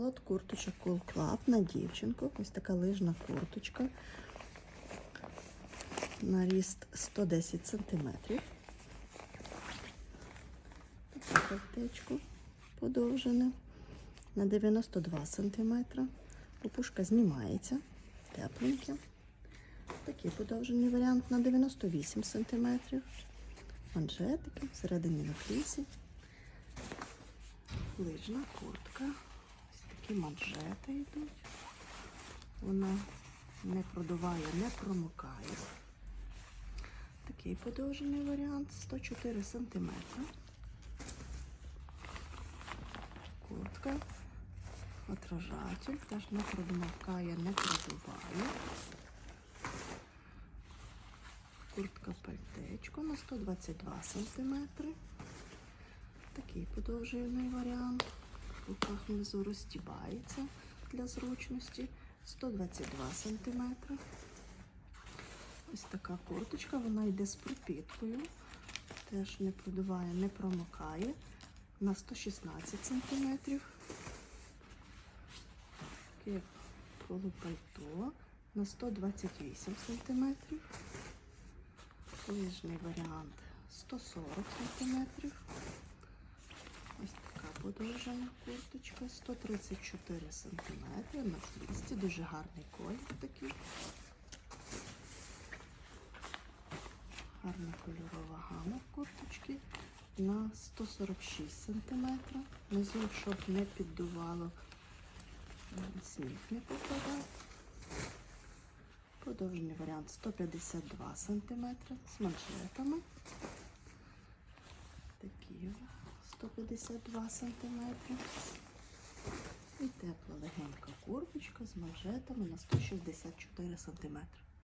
От курточок Cool Club на дівчинку. Ось така лижна курточка. На ріст 110 см. Таке кофтечко подовжене на 92 см. Опушка знімається. Тепленьке. Такий подовжений варіант на 98 см. Манжетики, всередині на флісі. Лижна куртка. Такі манжети йдуть. Вона не продуває, не промокає. Такий подовжений варіант 104 см. Куртка. Отражатель теж не промокає, не продуває. Куртка пальтечко на 122 см. Такий подовжений варіант. Внизу розтібається для зручності 122 см. Ось така курточка, вона йде з пропіткою. Теж не продуває, не промокає на 116 см. Таке полупальто на 128 см. Лижний варіант 140 см. Подовжена курточка 134 см. На флісті дуже гарний колір такий. Гарна кольорова гама курточки на 146 см. Внизу, щоб не піддувало, м, сніг не попадав. Подовжений варіант 152 см з манжетами. Такі 152 см. І тепла легенька курточка з манжетами на 164 см.